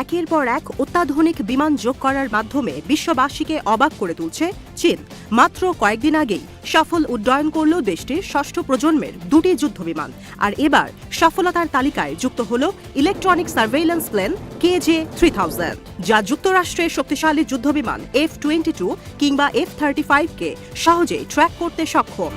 একের পর এক অত্যাধুনিক বিমান যোগ করার মাধ্যমে বিশ্ববাসীকে অবাক করে তুলছে চীন। মাত্র কয়েকদিন আগেই সফল উড্ডয়ন করল দেশটির ষষ্ঠ প্রজন্মের দুটি যুদ্ধবিমান আর এবার সফলতার তালিকায় যুক্ত হল electronic surveillance plane KJ three thousand, যা যুক্তরাষ্ট্রের শক্তিশালী যুদ্ধবিমান এফ টোয়েন্টি টু কিংবা এফ থার্টি ফাইভকে সহজেই ট্র্যাক করতে সক্ষম।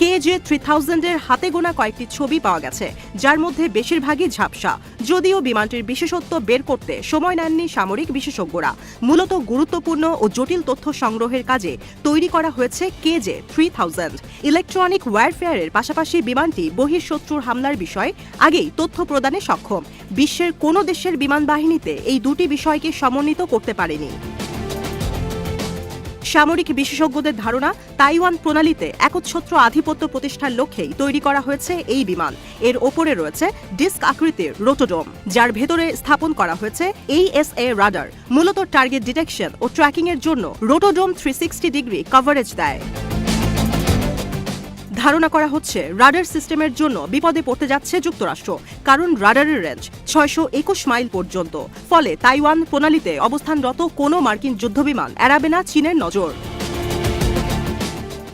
কেজে থ্রি থাউজেন্ডের হাতে গোনা কয়েকটি ছবি পাওয়া গেছে, যার মধ্যে বেশিরভাগই ঝাপসা। যদিও বিমানটির বিশেষত্ব বের করতে সময় নেননি সামরিক বিশেষজ্ঞরা। মূলত গুরুত্বপূর্ণ ও জটিল তথ্য সংগ্রহের কাজে তৈরি করা হয়েছে কেজে থ্রি থাউজেন্ড। ইলেকট্রনিক ওয়ারফেয়ারের পাশাপাশি বিমানটি বহিঃশত্রুর হামলার বিষয়ে আগেই তথ্য প্রদানে সক্ষম। বিশ্বের কোনো দেশের বিমান বাহিনীতে এই দুটি বিষয়কে সমন্বিত করতে পারেনি। সামরিক বিশেষজ্ঞদের ধারণা, তাইওয়ান প্রণালীতে একচ্ছত্র আধিপত্য প্রতিষ্ঠার লক্ষ্যেই তৈরি করা হয়েছে এই বিমান। এর ওপরে রয়েছে ডিস্ক আকৃতির রোটোডোম, যার ভেতরে স্থাপন করা হয়েছে এই এস এ রাডার, মূলত টার্গেট ডিটেকশন ও ট্র্যাকিং এর জন্য রোটোডোম থ্রি ডিগ্রি কভারেজ দেয়। ধারণা করা হচ্ছে রাডার সিস্টেমের জন্য বিপদে পড়তে যাচ্ছে যুক্তরাষ্ট্র, কারণ রাডারের রেঞ্জ ছয়শো একুশ মাইল পর্যন্ত। ফলে তাইওয়ান প্রণালীতে অবস্থানরত কোনো মার্কিন যুদ্ধবিমান এড়াবে না চীনের নজর।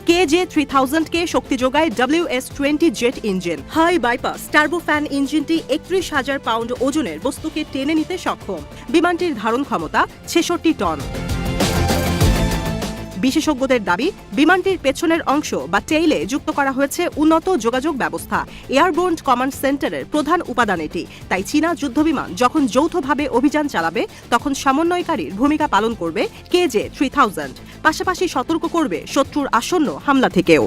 কেজে থ্রি থাউজেন্ডকে শক্তি যোগায় W S twenty jet engine. High bypass, turbofan ইঞ্জিনটি একত্রিশ হাজার পাউন্ড ওজনের বস্তুকে টেনে নিতে সক্ষম। বিমানটির ধারণ ক্ষমতা ছেষট্টি টন। বিশেষজ্ঞদের দাবি, বিমানটির পেছনের অংশ বা টেইলে যুক্ত করা হয়েছে উন্নত যোগাযোগ ব্যবস্থা। এয়ারবোর্ন কমান্ড সেন্টারের প্রধান উপাদান এটি। তাই চীনা যুদ্ধবিমান যখন যৌথভাবে অভিযান চালাবে, তখন সমন্বয়কারীর ভূমিকা পালন করবে কেজে থ্রি থাউজেন্ড। পাশাপাশি সতর্ক করবে শত্রুর আসন্ন হামলা থেকেও।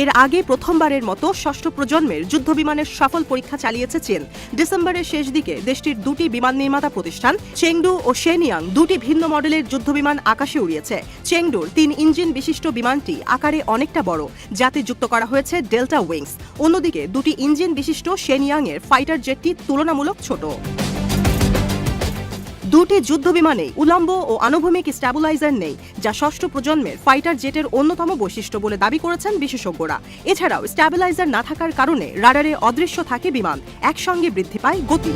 এর আগে প্রথমবারের মতো ষষ্ঠ প্রজন্মের যুদ্ধবিমানের সফল পরীক্ষা চালিয়েছে চীন। ডিসেম্বরের শেষ দিকে দেশটির দুটি বিমান নির্মাতা প্রতিষ্ঠান, চেংডু ও শেনিয়াং, দুটি ভিন্ন মডেলের যুদ্ধবিমান আকাশে উড়িয়েছে। চেংডুর তিন ইঞ্জিন বিশিষ্ট বিমানটি আকারে অনেকটা বড়, যাতে যুক্ত করা হয়েছে ডেল্টা উইংস। অন্যদিকে দুটি ইঞ্জিন বিশিষ্ট শেনিয়াং এর ফাইটার জেটটি তুলনামূলক ছোট। দুটি যুদ্ধ বিমানে উলম্ব ও আনুভূমিক স্ট্যাবিলাইজার নেই, যা ষষ্ঠ প্রজন্মের ফাইটার জেটের অন্যতম বৈশিষ্ট্য বলে দাবি করেছেন বিশেষজ্ঞরা। এছাড়াও স্ট্যাবিলাইজার না থাকার কারণে রাডারে অদৃশ্য থাকে বিমান, একসঙ্গে বৃদ্ধি পায় গতি।